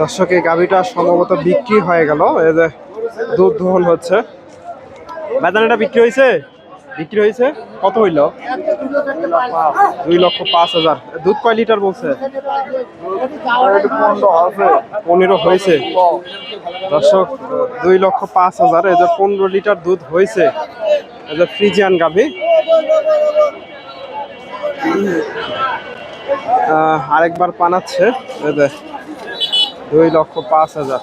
দর্শক, এই গাভিটা সম্ভবত বিক্রি হয়ে গেল। এই যে দুধ দোহন হচ্ছে। বেদান এটা বিক্রি হয়েছে? বিক্রি হয়েছে? কত হইল? দুই লক্ষ পাঁচ হাজার। দুধ কয় লিটার বলছে? পনেরো হয়েছে। দর্শক, দুই লক্ষ পাঁচ হাজার। এই যে পনেরো লিটার দুধ হয়েছে। এই যে ফ্রিজিয়ান গাভি। আরেকবার পানাচ্ছে। দুই লক্ষ পাঁচ হাজার।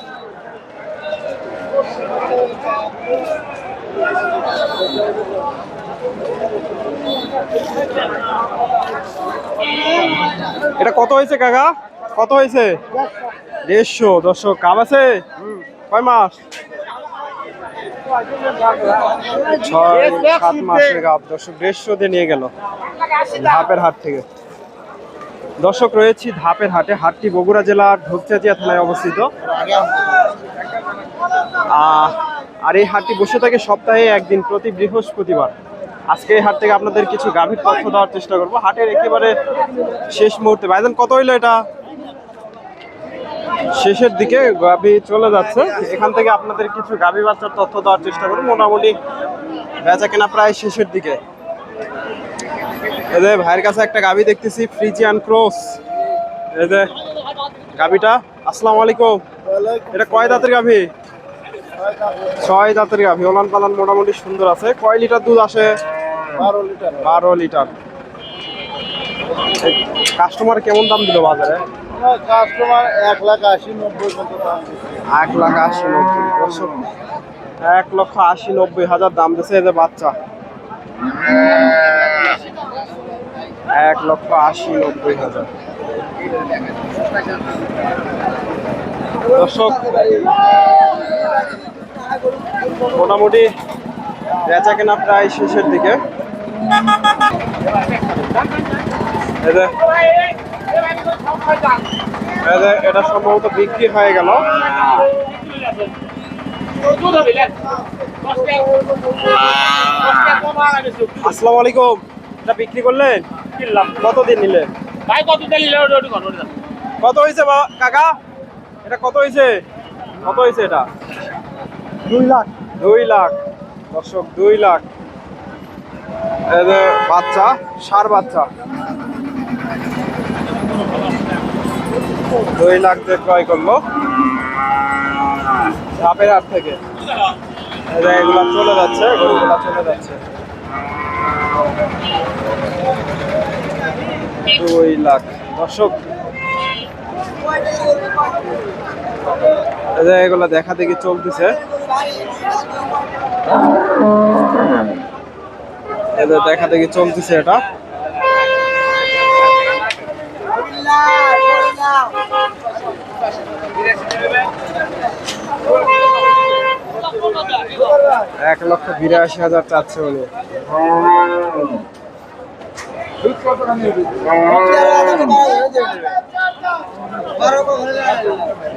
এটা কত হয়েছে কাকা? কত হয়েছে? দেড়শো। দর্শক কাম আছে? কয় মাস? ছয়, সাত মাসের গাব দর্শক, দেড়শো দিয়ে নিয়ে গেল। ধাপের হাট থেকে। দর্শক রয়েছি ধাপের হাটে, হাটটি বগুড়া জেলার ঢোকচাচিয়া থানায় অবস্থিত। আর এই হাটটি বসে থাকে সপ্তাহে একদিন প্রতি বৃহস্পতিবার। আজকে এই হাট থেকে আপনাদের কিছু গাভীর তথ্য দেওয়ার চেষ্টা করব। হাটের একেবারে শেষ মুহূর্তে, ভাইজান, কত হইল এটা? শেষের দিকে গাভী চলে যাচ্ছে। এখান থেকে আপনাদের কিছু গাভী বাচ্চার তথ্য দেওয়ার চেষ্টা করব। মোটামুটি বেচা কেনা প্রায় শেষের দিকে। যে ভাইয়ের কাছে একটা গাভী দেখতেছি ফ্রিজিয়ান ক্রস এই যে গাভীটা আসসালামু আলাইকুম। এটা কয় দাঁতের গাভী ছয় দাঁতের গাভী ওলান পালান মোটামুটি সুন্দর আছে। কয় লিটার দুধ আসে? বারো লিটার। বারো লিটার। কাস্টমার কেমন দাম দিল বাজারে? কাস্টমার এক লাখ আশি নব্বই। এক লাখ আশি নব্বই এক লক্ষ আশি নব্বই হাজার দাম দিচ্ছে এদের বাচ্চা। লক্ষ আশি নব্বই হাজার। দর্শক, মোটামুটি বেচা কেনা প্রায় শেষের দিকে। এটা সম্ভবত বিক্রি হয়ে গেল। আসসালামু আলাইকুম। এটা বিক্রি করলেন? কিনলাম। কত দিন নিলেন ভাই কত দিলি ওটি কর কত হয়েছে বা কাকা? এটা কত হয়েছে? কত হয়েছে এটা? দুই লাখ। দুই লাখ। দর্শক দুই লাখ। বাচ্চা সার বাচ্চা। দুই লাখ দিয়ে ক্রয় করল। ধাপের হাট থেকে। এগুলা চলে যাচ্ছে গরুগুলা চলে যাচ্ছে। দুই লাখ। দর্শক এগুলা দেখা দেখি চলতেছে। যে দেখা দেখি চলতেছে এটা। এক লক্ষ বিরাশি হাজার চাচ্ছে উনি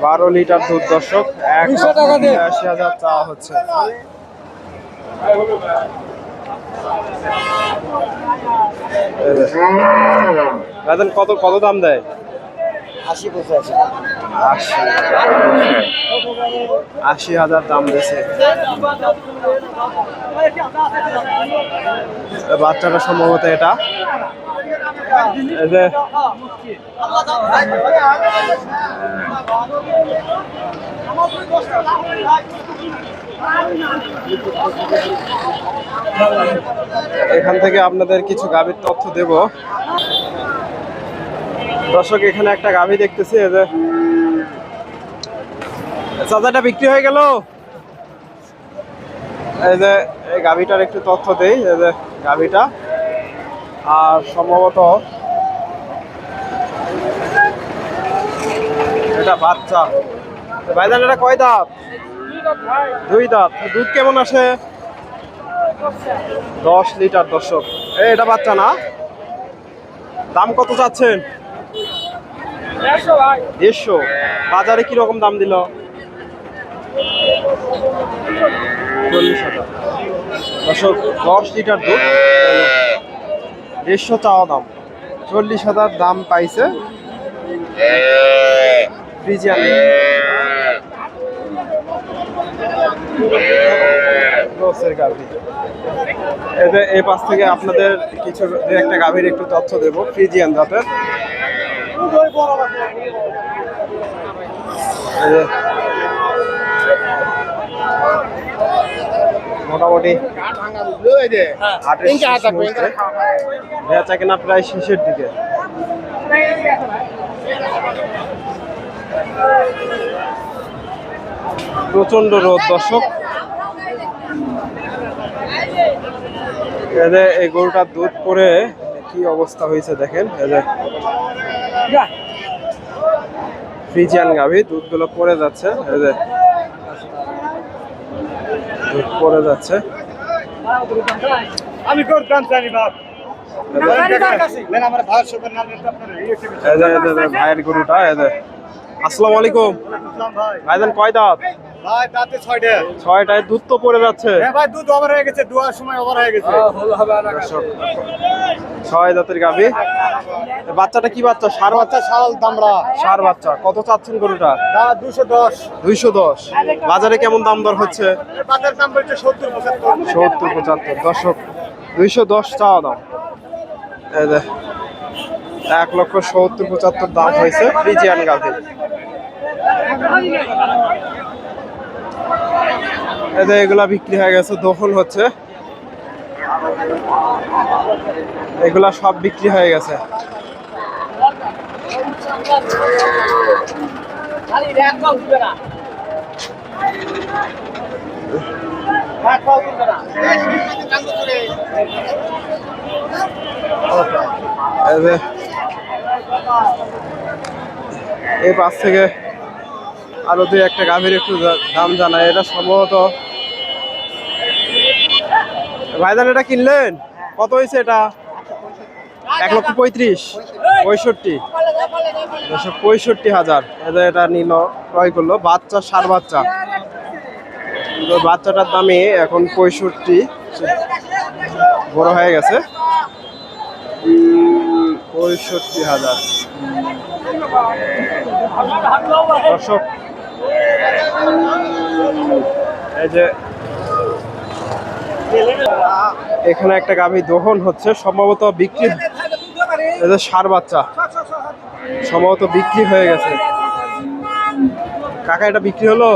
বারো লিটার দুধ দর্শক এক বিরাশি হাজার চাওয়া হচ্ছে। রাজন কত কত দাম দেয়? আশি পঁচাশি আশি আশি হাজার দাম দিয়েছে। বাচ্চাটা সম্ভবত এটা। এখান থেকে আপনাদের কিছু গাভীর তথ্য দেব। দর্শক, এখানে একটা গাভী দেখতেছি যে। চাচাটা বিক্রি হয়ে গেল। এই যে, এই গাভীটার একটু তথ্য দেই, এই যে গাভীটা। আর সম্ভবত এটা বাচ্চা। ভাইজান এটা কয় দাঁত? দুই দাঁত। দুধ কেমন আসে? দশ লিটার দর্শক। এটা বাচ্চা না? দাম কত চাচ্ছেন? দেড়শো বাজারে কি রকম দাম দিল? চল্লিশ হাজার। দর্শক দশ লিটার দুধ। দেড়শো চাওয়া দাম। চল্লিশ হাজার দাম পাইছে। ফ্রিজিয়ান এতে এই পাশ থেকে আপনাদের কিছু একটা গাভীর একটু তথ্য দেব ফ্রিজিয়ান জাতের। এই মোটামুটি হাটের বেচা কেনা প্রায় শেষের দিকে। প্রচণ্ড রোদ দর্শক। এই গরুটার দুধ পরে কি অবস্থা হয়েছে দেখেন। যে ফ্রিজিয়ান গাভি দুধগুলো পড়ে যাচ্ছে। এই যে দুধ পড়ে যাচ্ছে। আমি করতাম জানি বাপ। ভাইয়ের গরুটা আসসালামু আলাইকুম। ভাই। কয় দাঁত? ভাই তাতে ছয়টা ছয়টায় দুধ তো পড়ে যাচ্ছে। হ্যাঁ ভাই দুধ ওভার হয়ে গেছে দুয়ার সময় ওভার হয়ে গেছে। দর্শক, ছয় দাঁতের গাভি। এ বাচ্চাটা কি বাচ্চা? সার বাচ্চা? শাল দামড়া। সার বাচ্চা। কত চাচ্ছেন গরুটা? দুশো দশ। দুইশো দশ। বাজারে কেমন দাম দর হচ্ছে? বাজার দাম বলছে সত্তর পঁচাত্তর। সত্তর পঁচাত্তর। দর্শক দুইশো দশ চাওয়া দাম। এক লক্ষ সত্তর পঁচাত্তর দাম হয়েছে ফ্রিজিয়ান গাভি। যে এগুলা বিক্রি হয়ে গেছে, দখল হচ্ছে। এগুলা সব বিক্রি হয়ে গেছে। এই পাশ থেকে আরও দুই একটা গাভীর একটু দাম জানাই, এটা সম্ভবত ভাইজান, এটা কিনলেন? কত হয়েছে এটা? এক লক্ষ পঁয়ত্রিশ, পঁয়ষট্টি। দুশো পঁয়ষট্টি হাজার। এটা এটা নিল, ক্রয় করল, বাচ্চা, সার বাচ্চা। বাচ্চাটার দামে এখন পঁয়ষট্টি। বড় হয়ে গেছে। পঁয়ষট্টি হাজার। দর্শক এই যে এখানে একটা গাভী দহন হচ্ছে, সম্ভবত বিক্রি সার বাচ্চা, সম্ভবত বিক্রি হয়ে গেছে। কাকা, এটা বিক্রি হলো?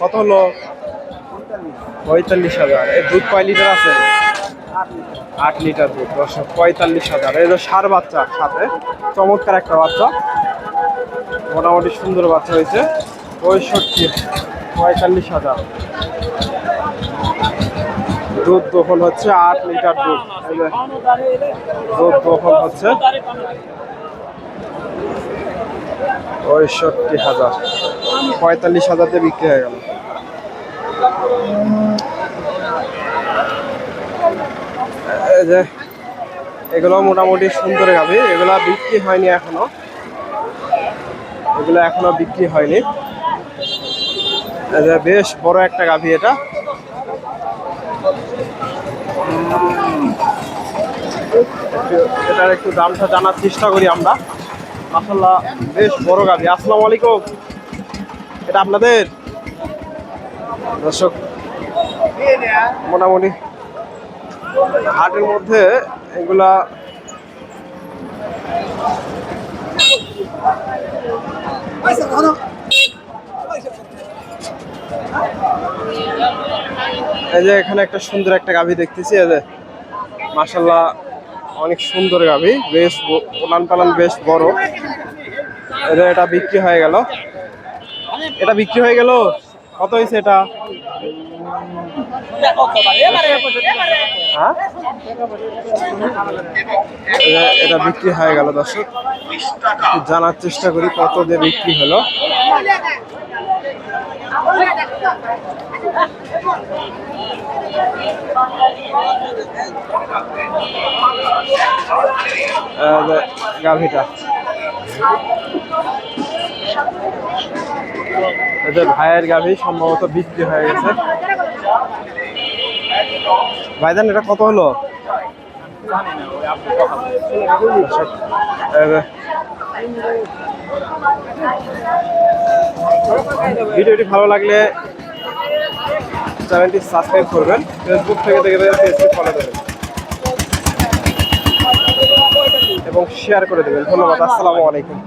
কত হলো? পঁয়তাল্লিশ হাজার। এই দুধ কয় লিটার আছে? আট লিটার দুধ, দর্শক, পঁয়তাল্লিশ হাজার। এই যে সার বাচ্চা সাথে, চমৎকার একটা বাচ্চা। মোটামুটি সুন্দর বাচ্চা হয়েছে। পঁয়ষট্টি, পঁয়তাল্লিশ হাজার। দুধ দখল হচ্ছে আট লিটার দুধ। দুধ দখল হচ্ছে পঁয়ষট্টি হাজার। পঁয়তাল্লিশ হাজারতে বিক্রি হয়ে গেল। যে এগুলো মোটামুটি সুন্দর গাভি। এগুলা বিক্রি হয়নি এখনও। এগুলো এখনও বিক্রি হয়নি। বেশ বড় একটা গাভি এটা। এটার একটু দামটা জানার চেষ্টা করি আমরা। মাসাল্লাহ বেশ বড় গাভি। আসসালাম আলাইকুম। এটা আপনাদের? দর্শক, মোটামুটি হাটের মধ্যে এগুলা এই যে এখানে একটা সুন্দর একটা গাভী দেখতেছি, এই যে মাসাল্লাহ অনেক সুন্দর গাভী, বেশ উলান পালান বেশ বড়। এই যে এটা বিক্রি হয়ে গেল। এটা বিক্রি হয়ে গেল? কত হয়েছে এটা? হ্যাঁ? এটা- বিক্রি হয়ে গেল, দর্শক। জানার চেষ্টা করি কত দিয়ে বিক্রি হলো। গাভীটা। যে ভাইয়ের গাভী সম্ভবত বিক্রি হয়ে গেছে। ভাইজান, এটা কত হলো? ভিডিওটি ভালো লাগলে চ্যানেলটি সাবস্ক্রাইব করবেন। ফেসবুক থেকে দেখে পেজটি ফলো দেবেন এবং শেয়ার করে দেবেন। ধন্যবাদ, আসসালামু আলাইকুম।